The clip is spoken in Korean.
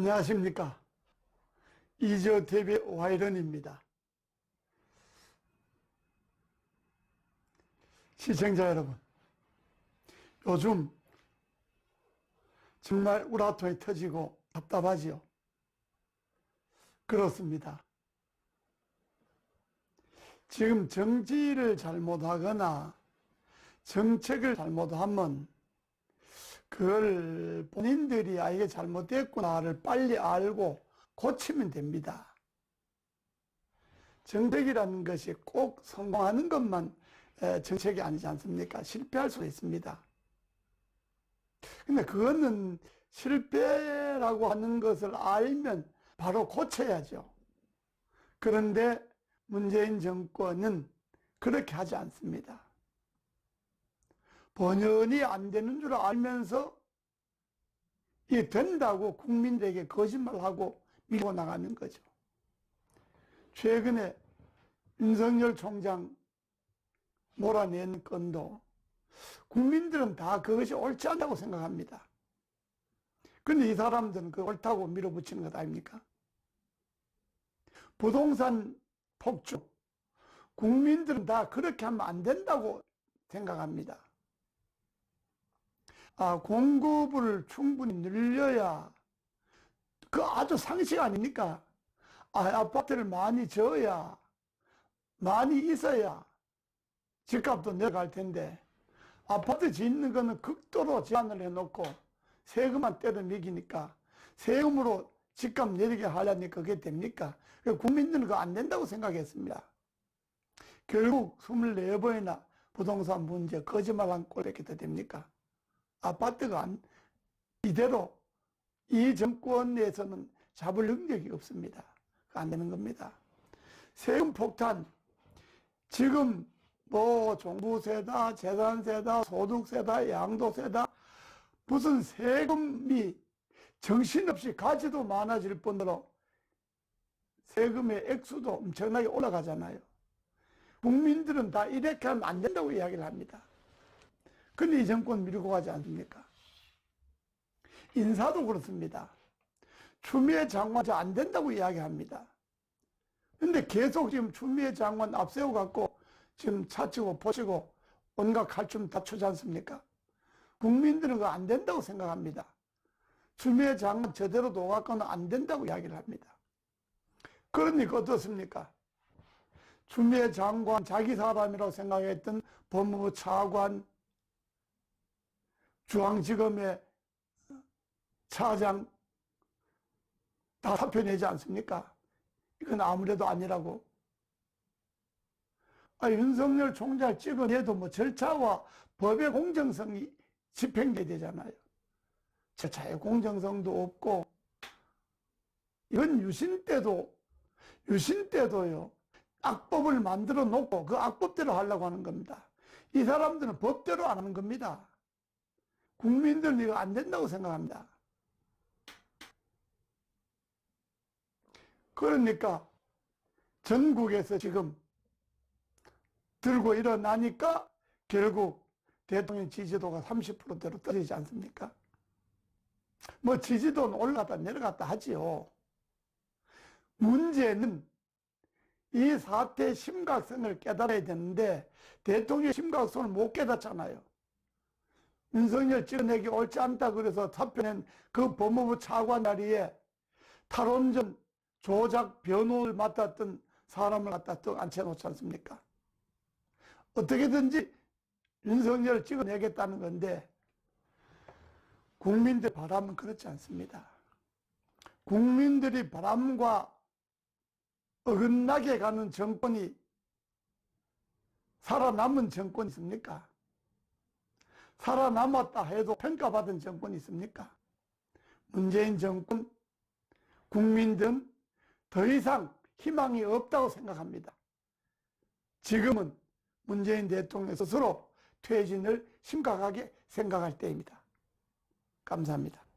안녕하십니까. 이지호 TV 오하이런입니다. 시청자 여러분, 요즘 정말 우라통이 터지고 답답하지요. 그렇습니다. 지금 정치를 잘못하거나 정책을 잘못하면 그걸 본인들이 아 이게 잘못됐구나를 빨리 알고 고치면 됩니다. 정책이라는 것이 꼭 성공하는 것만 에, 정책이 아니지 않습니까? 실패할 수도 있습니다. 근데 그거는 실패라고 하는 것을 알면 바로 고쳐야죠. 그런데 문재인 정권은 그렇게 하지 않습니다. 번연히 안 되는 줄 알면서 이 된다고 국민들에게 거짓말하고 밀고 나가는 거죠. 최근에 윤석열 총장 몰아낸 건도 국민들은 다 그것이 옳지 않다고 생각합니다. 근데 이 사람들은 그 옳다고 밀어붙이는 것 아닙니까? 부동산 폭주. 국민들은 다 그렇게 하면 안 된다고 생각합니다. 아, 공급을 충분히 늘려야 그 아주 상식 아닙니까? 아, 아파트를 많이 지어야 많이 있어야 집값도 내려갈 텐데 아파트 짓는 거는 극도로 제한을 해놓고 세금만 때려 매기니까 세금으로 집값 내리게 하려니까 그게 됩니까? 국민들은 그거 안 된다고 생각했습니다. 결국 24번이나 부동산 문제 거짓말한 꼴 이렇게 됩니까? 아파트가 안, 이대로 이 정권에서는 잡을 능력이 없습니다. 안 되는 겁니다. 세금 폭탄, 지금 뭐 종부세다, 재산세다, 소득세다, 양도세다, 무슨 세금이 정신없이 가지도 많아질 뿐더러 세금의 액수도 엄청나게 올라가잖아요. 국민들은 다 이렇게 하면 안 된다고 이야기를 합니다. 근데 이 정권 밀고 가지 않습니까? 인사도 그렇습니다. 추미애 장관 안 된다고 이야기합니다. 근데 계속 지금 추미애 장관 앞세워 갖고 지금 차치고 보시고 온갖 칼춤 다 추지 않습니까? 국민들은 그거 안 된다고 생각합니다. 추미애 장관 제대로 도와갖고는 안 된다고 이야기를 합니다. 그러니까 어떻습니까? 추미애 장관 자기 사람이라고 생각했던 법무부 차관, 중앙지검의 차장 다 사표 내지 않습니까? 이건 아무래도 아니라고. 아, 윤석열 총장 찍어내도 뭐 절차와 법의 공정성이 집행돼야 되잖아요. 절차의 공정성도 없고, 이건 유신 때도, 유신 때도요, 악법을 만들어 놓고 그 악법대로 하려고 하는 겁니다. 이 사람들은 법대로 안 하는 겁니다. 국민들은 이거 안 된다고 생각합니다. 그러니까 전국에서 지금 들고 일어나니까 결국 대통령 지지도가 30%대로 떨어지지 않습니까? 뭐 지지도는 올라갔다 내려갔다 하지요. 문제는 이 사태의 심각성을 깨달아야 되는데 대통령의 심각성을 못 깨닫잖아요. 윤석열 찍어내기 옳지 않다 그래서 사표낸 그 법무부 차관 자리에 탈원전 조작 변호를 맡았던 사람을 갖다 또 앉혀놓지 않습니까? 어떻게든지 윤석열을 찍어내겠다는 건데 국민들 바람은 그렇지 않습니다. 국민들이 바람과 어긋나게 가는 정권이 살아남은 정권이 있습니까? 살아남았다 해도 평가받은 정권이 있습니까? 문재인 정권, 국민들은 더 이상 희망이 없다고 생각합니다. 지금은 문재인 대통령 스스로 퇴진을 심각하게 생각할 때입니다. 감사합니다.